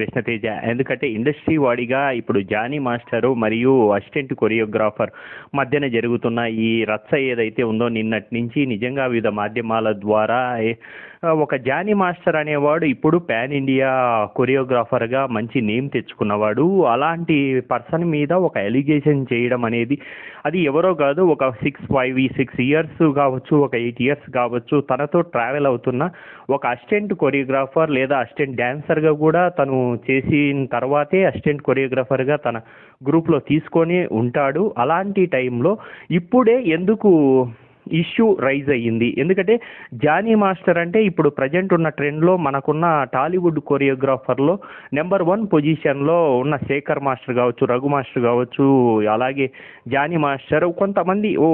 కృష్ణతేజ ఎందుకంటే ఇండస్ట్రీ వాడిగా ఇప్పుడు జానీ మాస్టరు మరియు అసిస్టెంట్ కొరియోగ్రాఫర్ మధ్యన జరుగుతున్న ఈ రచ్చ ఏదైతే ఉందో నిన్నటి నుంచి నిజంగా వివిధ మాధ్యమాల ద్వారా ఒక జానీ మాస్టర్ అనేవాడు ఇప్పుడు పాన్ ఇండియా కొరియోగ్రాఫర్గా మంచి నేమ్ తెచ్చుకున్నవాడు. అలాంటి పర్సన్ మీద ఒక ఎలిగేషన్ చేయడం అనేది అది ఎవరో కాదు ఒక సిక్స్ ఫైవ్ సిక్స్ ఇయర్స్ కావచ్చు ఒక ఎయిట్ ఇయర్స్ కావచ్చు తనతో ట్రావెల్ అవుతున్న ఒక అసిస్టెంట్ కొరియోగ్రాఫర్ లేదా అసిస్టెంట్ డ్యాన్సర్గా కూడా తను చేసిన తర్వాతే అసిస్టెంట్ కొరియోగ్రాఫర్గా తన గ్రూప్లో తీసుకొని ఉంటాడు. అలాంటి టైంలో ఇప్పుడే ఎందుకు ఇష్యూ రైజ్ అయ్యింది. ఎందుకంటే జానీ మాస్టర్ అంటే ఇప్పుడు ప్రజెంట్ ఉన్న ట్రెండ్లో మనకున్న టాలీవుడ్ కొరియోగ్రాఫర్లో నెంబర్ వన్ పొజిషన్లో ఉన్న శేఖర్ మాస్టర్ కావచ్చు రఘు మాస్టర్ కావచ్చు అలాగే జానీ మాస్టర్ కొంతమంది ఓ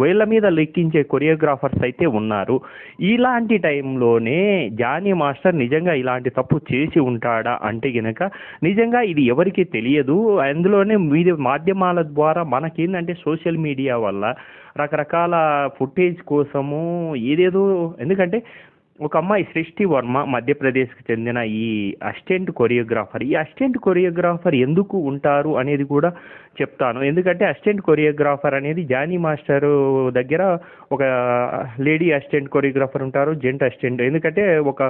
వేళ్ళ మీద లెక్కించే కొరియోగ్రాఫర్స్ అయితే ఉన్నారు. ఇలాంటి టైంలోనే జానీ మాస్టర్ నిజంగా ఇలాంటి తప్పు చేసి ఉంటాడా అంటే గనక నిజంగా ఇది ఎవరికి తెలియదు. అందులోనే మీ మాధ్యమాల ద్వారా మనకేందంటే సోషల్ మీడియా వల్ల రకరకాల ఫుటేజ్ కోసము ఏదేదో ఎందుకంటే ఒక అమ్మాయి సృష్టి వర్మ మధ్యప్రదేశ్కి చెందిన ఈ అసిస్టెంట్ కొరియోగ్రాఫర్. ఈ అసిస్టెంట్ కొరియోగ్రాఫర్ ఎందుకు ఉంటారు అనేది కూడా చెప్తాను. ఎందుకంటే అసిస్టెంట్ కొరియోగ్రాఫర్ అనేది జానీ మాస్టర్ దగ్గర ఒక లేడీ అసిస్టెంట్ కొరియోగ్రాఫర్ ఉంటారు జెంట్ అసిస్టెంట్. ఎందుకంటే ఒక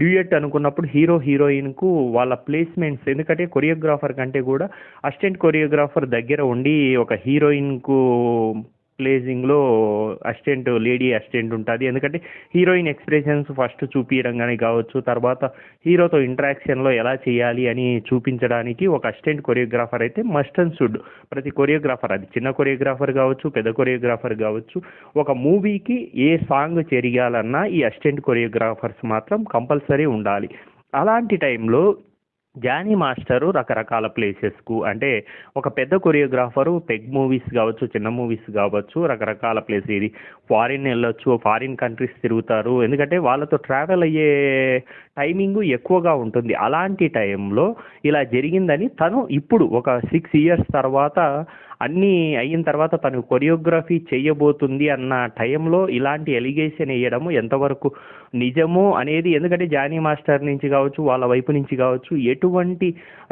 డ్యూయట్ అనుకున్నప్పుడు హీరో హీరోయిన్కు వాళ్ళ ప్లేస్మెంట్స్. ఎందుకంటే కొరియోగ్రాఫర్ కంటే కూడా అసిస్టెంట్ కొరియోగ్రాఫర్ దగ్గర ఉండి ఒక హీరోయిన్కు ప్లేజింగ్లో అసిస్టెంట్ లేడీ అసిస్టెంట్ ఉంటుంది. ఎందుకంటే హీరోయిన్ ఎక్స్ప్రెషన్స్ ఫస్ట్ చూపించడం కానీ కావచ్చు తర్వాత హీరోతో ఇంటరాక్షన్లో ఎలా చేయాలి అని చూపించడానికి ఒక అసిస్టెంట్ కొరియోగ్రాఫర్ అయితే మస్ట్ అండ్ షుడ్ ప్రతి కొరియోగ్రాఫర్ అది చిన్న కొరియోగ్రాఫర్ కావచ్చు పెద్ద కొరియోగ్రాఫర్ కావచ్చు ఒక మూవీకి ఏ సాంగ్ చెరిగాలన్నా ఈ అసిస్టెంట్ కొరియోగ్రాఫర్స్ మాత్రం కంపల్సరీ ఉండాలి. అలాంటి టైంలో జానీ మాస్టరు రకరకాల ప్లేసెస్కు అంటే ఒక పెద్ద కొరియోగ్రాఫరు పెగ్ మూవీస్ కావచ్చు చిన్న మూవీస్ కావచ్చు రకరకాల ప్లేస్. ఇది ఫారిన్ వెళ్ళొచ్చు ఫారిన్ కంట్రీస్ తిరుగుతారు. ఎందుకంటే వాళ్ళతో ట్రావెల్ అయ్యే టైమింగ్ ఎక్కువగా ఉంటుంది. అలాంటి టైంలో ఇలా జరిగిందని తను ఇప్పుడు ఒక సిక్స్ ఇయర్స్ తర్వాత అన్నీ అయిన తర్వాత తను కొరియోగ్రఫీ చేయబోతుంది అన్న టైంలో ఇలాంటి ఎలిగేషన్ వేయడము ఎంతవరకు నిజము అనేది ఎందుకంటే జానీ మాస్టర్ నుంచి కావచ్చు వాళ్ళ వైపు నుంచి కావచ్చు ఎటువంటి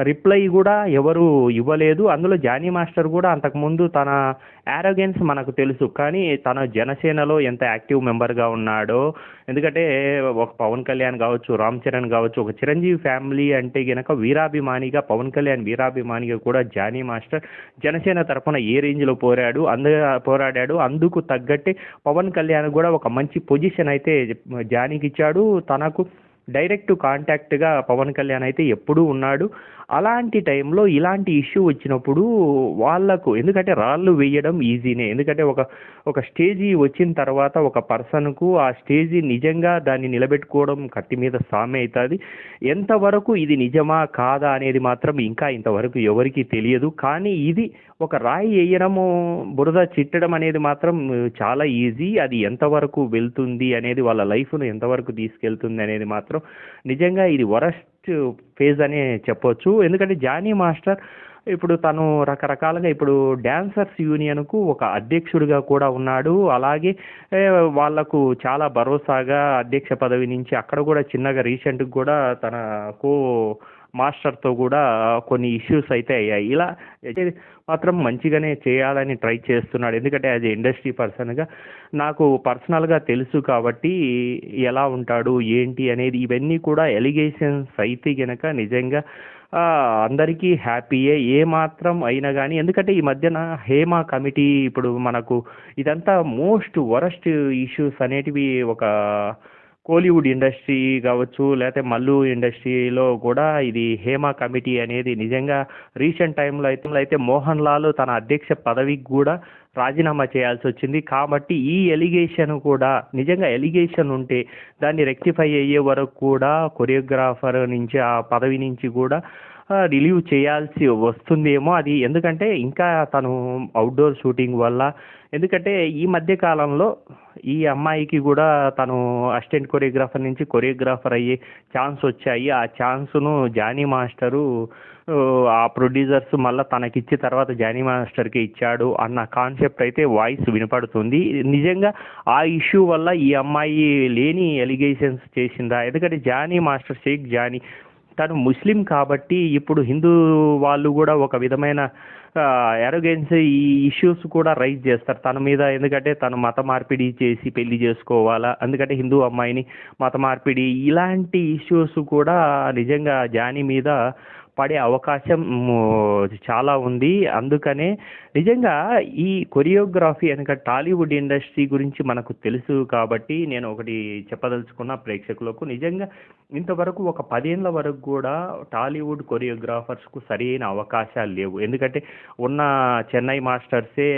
రిప్లై కూడా ఎవరు ఇవ్వలేదు. అందులో జానీ మాస్టర్ కూడా అంతకుముందు తన యారోగెన్స్ మనకు తెలుసు. కానీ తన జనసేనలో ఎంత యాక్టివ్ మెంబర్గా ఉన్నాడో ఎందుకంటే ఒక పవన్ కళ్యాణ్ కావచ్చు రామ్ చరణ్ కావచ్చు ఒక చిరంజీవి ఫ్యామిలీ అంటే గనక వీరాభిమానిగా పవన్ కళ్యాణ్ వీరాభిమానిగా కూడా జానీ మాస్టర్ జనసేన తరఫున ఏ రేంజ్లో పోరాడు అందు పోరాడాడు అందుకు తగ్గట్టే పవన్ కళ్యాణ్ కూడా ఒక మంచి పొజిషన్ అయితే జానీకి ఇచ్చాడు తనకు డైరెక్ట్ కాంటాక్ట్గా పవన్ కళ్యాణ్ అయితే ఎప్పుడూ ఉన్నాడు. అలాంటి టైంలో ఇలాంటి ఇష్యూ వచ్చినప్పుడు వాళ్ళకు ఎందుకంటే రాళ్ళు వేయడం ఈజీనే. ఎందుకంటే ఒక ఒక స్టేజీ వచ్చిన తర్వాత ఒక పర్సన్కు ఆ స్టేజీ నిజంగా దాన్ని నిలబెట్టుకోవడం కత్తి మీద సామె అవుతుంది. ఎంతవరకు ఇది నిజమా కాదా అనేది మాత్రం ఇంకా ఇంతవరకు ఎవరికీ తెలియదు. కానీ ఇది ఒక రాయి వేయడము బురద చిట్టడం అనేది మాత్రం చాలా ఈజీ. అది ఎంతవరకు వెళ్తుంది అనేది వాళ్ళ లైఫ్ను ఎంతవరకు తీసుకెళ్తుంది అనేది మాత్రం నిజంగా ఇది వరస్ట్ ఫేజ్ అనే చెప్పొచ్చు. ఎందుకంటే జానీ మాస్టర్ ఇప్పుడు తను రకరకాలుగా ఇప్పుడు డ్యాన్సర్స్ యూనియన్కు ఒక అధ్యక్షుడిగా కూడా ఉన్నాడు. అలాగే వాళ్ళకు చాలా భరోసాగా అధ్యక్ష పదవి నుంచి అక్కడ కూడా చిన్నగా రీసెంట్గా కూడా తన కో మాస్టర్తో కూడా కొన్ని ఇష్యూస్ అయితే అయ్యాయి. ఇలా మాత్రం మంచిగానే చేయాలని ట్రై చేస్తున్నాడు. ఎందుకంటే యాజ్ ఇండస్ట్రీ పర్సన్గా నాకు పర్సనల్గా తెలుసు కాబట్టి ఎలా ఉంటాడు ఏంటి అనేది ఇవన్నీ కూడా ఎలిగేషన్స్ అయితే గనక నిజంగా అందరికీ హ్యాపీయే. ఏ మాత్రం అయినా కానీ ఎందుకంటే ఈ మధ్యన హేమ కమిటీ ఇప్పుడు మనకు ఇదంతా మోస్ట్ వరస్ట్ ఇష్యూస్ అనేటివి ఒక కోలీవుడ్ ఇండస్ట్రీ కావచ్చు లేకపోతే మల్లు ఇండస్ట్రీలో కూడా ఇది హేమ కమిటీ అనేది నిజంగా రీసెంట్ టైంలో అయితే అయితే మోహన్ లాల్ తన అధ్యక్ష పదవికి కూడా రాజీనామా చేయాల్సి వచ్చింది. కాబట్టి ఈ ఎలిగేషన్ కూడా నిజంగా ఎలిగేషన్ ఉంటే దాన్ని రెక్టిఫై అయ్యే వరకు కూడా కొరియోగ్రాఫర్ నుంచి ఆ పదవి నుంచి కూడా రిలీవ్ చేయాల్సి వస్తుందేమో అది ఎందుకంటే ఇంకా తను అవుట్డోర్ షూటింగ్ వల్ల. ఎందుకంటే ఈ మధ్య కాలంలో ఈ అమ్మాయికి కూడా తను అసిస్టెంట్ కొరియోగ్రాఫర్ నుంచి కొరియోగ్రాఫర్ అయ్యే ఛాన్స్ వచ్చాయి. ఆ ఛాన్స్ను జానీ మాస్టరు ఆ, ఆ ప్రొడ్యూసర్స్ మళ్ళీ తనకిచ్చి తర్వాత జానీ మాస్టర్కి ఇచ్చాడు అన్న కాన్సెప్ట్ అయితే వాయిస్ వినపడుతుంది. నిజంగా ఆ ఇష్యూ వల్ల ఈ అమ్మాయి లేని ఎలిగేషన్స్ చేసిందా? ఎందుకంటే జానీ మాస్టర్ షేక్ జానీ తను ముస్లిం కాబట్టి ఇప్పుడు హిందూ వాళ్ళు కూడా ఒక విధమైన ఎరగెన్స్ ఈ ఇష్యూస్ కూడా రైజ్ చేస్తారు. తన మీద ఎందుకంటే తను మత మార్పిడి చేసి పెళ్ళి చేసుకోవాలా? ఎందుకంటే హిందూ అమ్మాయిని మత మార్పిడి ఇలాంటి ఇష్యూస్ కూడా నిజంగా జానీ మీద పడే అవకాశం చాలా ఉంది. అందుకనే నిజంగా ఈ కొరియోగ్రఫీ అనగా టాలీవుడ్ ఇండస్ట్రీ గురించి మనకు తెలుసు కాబట్టి నేను ఒకటి చెప్పదలుచుకున్న ప్రేక్షకులకు నిజంగా ఇంతవరకు ఒక పదేళ్ళ వరకు కూడా టాలీవుడ్ కొరియోగ్రాఫర్స్కు సరైన అవకాశాలు లేవు. ఎందుకంటే ఉన్న చెన్నై మాస్టర్సే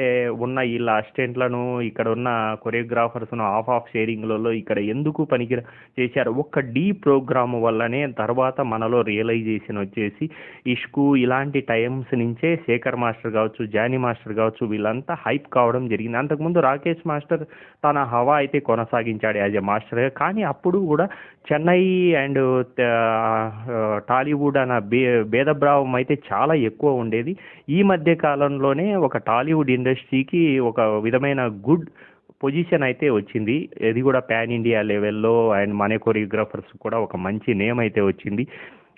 ఉన్న వీళ్ళ అసిస్టెంట్లను ఇక్కడ ఉన్న కొరియోగ్రాఫర్స్ను ఆఫ్ ఆఫ్ షేరింగ్లలో ఇక్కడ ఎందుకు పనికి చేశారు? ఒక్క డీ ప్రోగ్రామ్ వల్లనే తర్వాత మనలో రియలైజేషన్ వచ్చేసి ఇష్కు ఇలాంటి టైమ్స్ నుంచే శేఖర్ మాస్టర్ కావచ్చు జానీ మాస్టర్ కావచ్చు వీళ్ళంతా హైప్ కావడం జరిగింది. అంతకుముందు రాకేష్ మాస్టర్ తన హవా అయితే కొనసాగించాడు యాజ్ ఎ మాస్టర్ కానీ అప్పుడు కూడా చెన్నై అండ్ టాలీవుడ్ అన్న భే భేదభావం అయితే చాలా ఎక్కువ ఉండేది. ఈ మధ్య కాలంలోనే ఒక టాలీవుడ్ ఇండస్ట్రీకి ఒక విధమైన గుడ్ పొజిషన్ అయితే వచ్చింది. ఇది కూడా పాన్ ఇండియా లెవెల్లో అండ్ మన కొరియోగ్రాఫర్స్ కూడా ఒక మంచి నేమ్ అయితే వచ్చింది.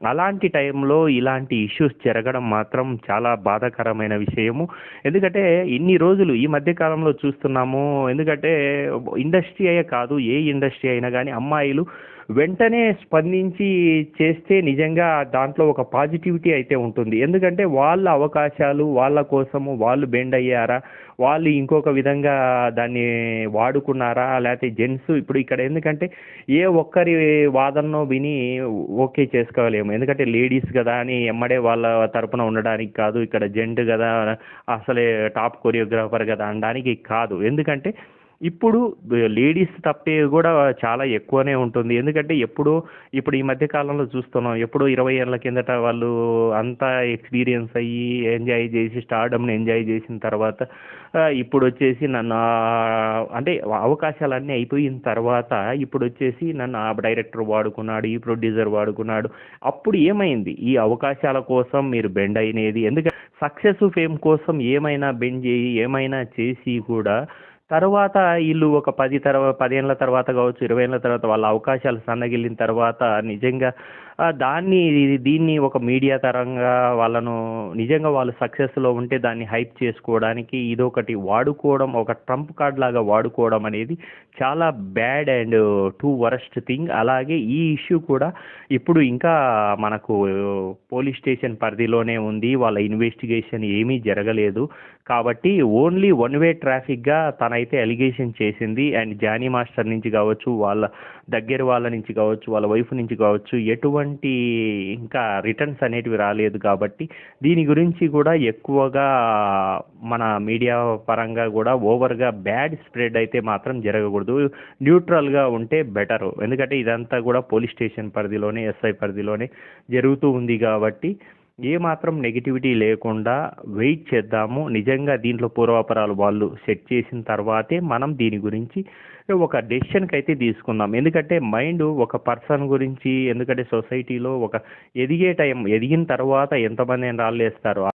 అలాంటి టైంలో ఇలాంటి ఇష్యూస్ జరగడం మాత్రం చాలా బాధాకరమైన విషయము. ఎందుకంటే ఇన్ని రోజులు ఈ మధ్య కాలంలో చూస్తున్నాము. ఎందుకంటే ఇండస్ట్రీ అయ్యే కాదు ఏ ఇండస్ట్రీ అయినా కానీ అమ్మాయిలు వెంటనే స్పందించి చేస్తే నిజంగా దాంట్లో ఒక పాజిటివిటీ అయితే ఉంటుంది. ఎందుకంటే వాళ్ళ అవకాశాలు వాళ్ళ కోసము వాళ్ళు బెండ్ అయ్యారా? వాళ్ళు ఇంకొక విధంగా దాన్ని వాడుకున్నారా? లేకపోతే జెంట్స్ ఇప్పుడు ఇక్కడ ఎందుకంటే ఏ ఒక్కరి వాదనో విని ఓకే చేసుకోలేము. ఎందుకంటే లేడీస్ కదా అని ఎమ్మడే వాళ్ళ తరపున ఉండడానికి కాదు. ఇక్కడ జెంట్ కదా అసలే టాప్ కొరియోగ్రాఫర్ కదా అనడానికి కాదు. ఎందుకంటే ఇప్పుడు లేడీస్ తప్పే కూడా చాలా ఎక్కువనే ఉంటుంది. ఎందుకంటే ఎప్పుడు ఇప్పుడు ఈ మధ్య కాలంలో చూస్తున్నాం ఎప్పుడు ఇరవై ఏళ్ళ కిందట వాళ్ళు అంతా ఎక్స్పీరియన్స్ అయ్యి ఎంజాయ్ చేసి స్టార్డమ్ని ఎంజాయ్ చేసిన తర్వాత ఇప్పుడు వచ్చేసి నన్ను అంటే అవకాశాలన్నీ అయిపోయిన తర్వాత ఇప్పుడు వచ్చేసి నన్ను ఆ డైరెక్టర్ వాడుకున్నాడు ఈ ప్రొడ్యూసర్ వాడుకున్నాడు. అప్పుడు ఏమైంది? ఈ అవకాశాల కోసం మీరు బెండ్ అయినది. ఎందుకంటే సక్సెస్ ఫేమ్ కోసం ఏమైనా బెండ్ చేయి ఏమైనా చేసి కూడా తర్వాత వీళ్ళు ఒక పది తర్వా పదేళ్ళ తర్వాత కావచ్చు ఇరవై ఏళ్ళ తర్వాత వాళ్ళ అవకాశాలు సన్నగిల్లిన తర్వాత నిజంగా దాన్ని దీన్ని ఒక మీడియా తరంగా వాళ్ళను నిజంగా వాళ్ళు సక్సెస్లో ఉంటే దాన్ని హైప్ చేసుకోవడానికి ఇదొకటి వాడుకోవడం ఒక ట్రంప్ కార్డ్ లాగా వాడుకోవడం అనేది చాలా bad and too worst thing. అలాగే ఈ ఇష్యూ కూడా ఇప్పుడు ఇంకా మనకు పోలీస్ స్టేషన్ పరిధిలోనే ఉంది. వాళ్ళ ఇన్వెస్టిగేషన్ ఏమీ జరగలేదు. కాబట్టి ఓన్లీ వన్ వే ట్రాఫిక్గా తనైతే అలిగేషన్ చేసింది. అండ్ జానీ మాస్టర్ నుంచి కావచ్చు వాళ్ళ దగ్గర వాళ్ళ నుంచి కావచ్చు వాళ్ళ వైఫ్ నుంచి కావచ్చు ఎటువంటి ఇంకా రిటర్న్స్ అనేటివి రాలేదు కాబట్టి దీని గురించి కూడా ఎక్కువగా మన మీడియా పరంగా కూడా ఓవర్గా బ్యాడ్ స్ప్రెడ్ అయితే మాత్రం జరగకూడదు. న్యూట్రల్గా ఉంటే బెటర్. ఎందుకంటే ఇదంతా కూడా పోలీస్ స్టేషన్ పరిధిలోనే ఎస్ఐ పరిధిలోనే జరుగుతూ ఉంది కాబట్టి ఏ మాత్రం నెగిటివిటీ లేకుండా వెయిట్ చేద్దాము. నిజంగా దీంట్లో పూర్వాపరాలు వాళ్ళు సెట్ చేసిన తర్వాతే మనం దీని గురించి ఒక డెసిషన్కి అయితే తీసుకుందాం. ఎందుకంటే మైండ్ ఒక పర్సన్ గురించి ఎందుకంటే సొసైటీలో ఒక ఎదిగే టైం ఎదిగిన తర్వాత ఎంతమంది రాళ్ళు వేస్తారు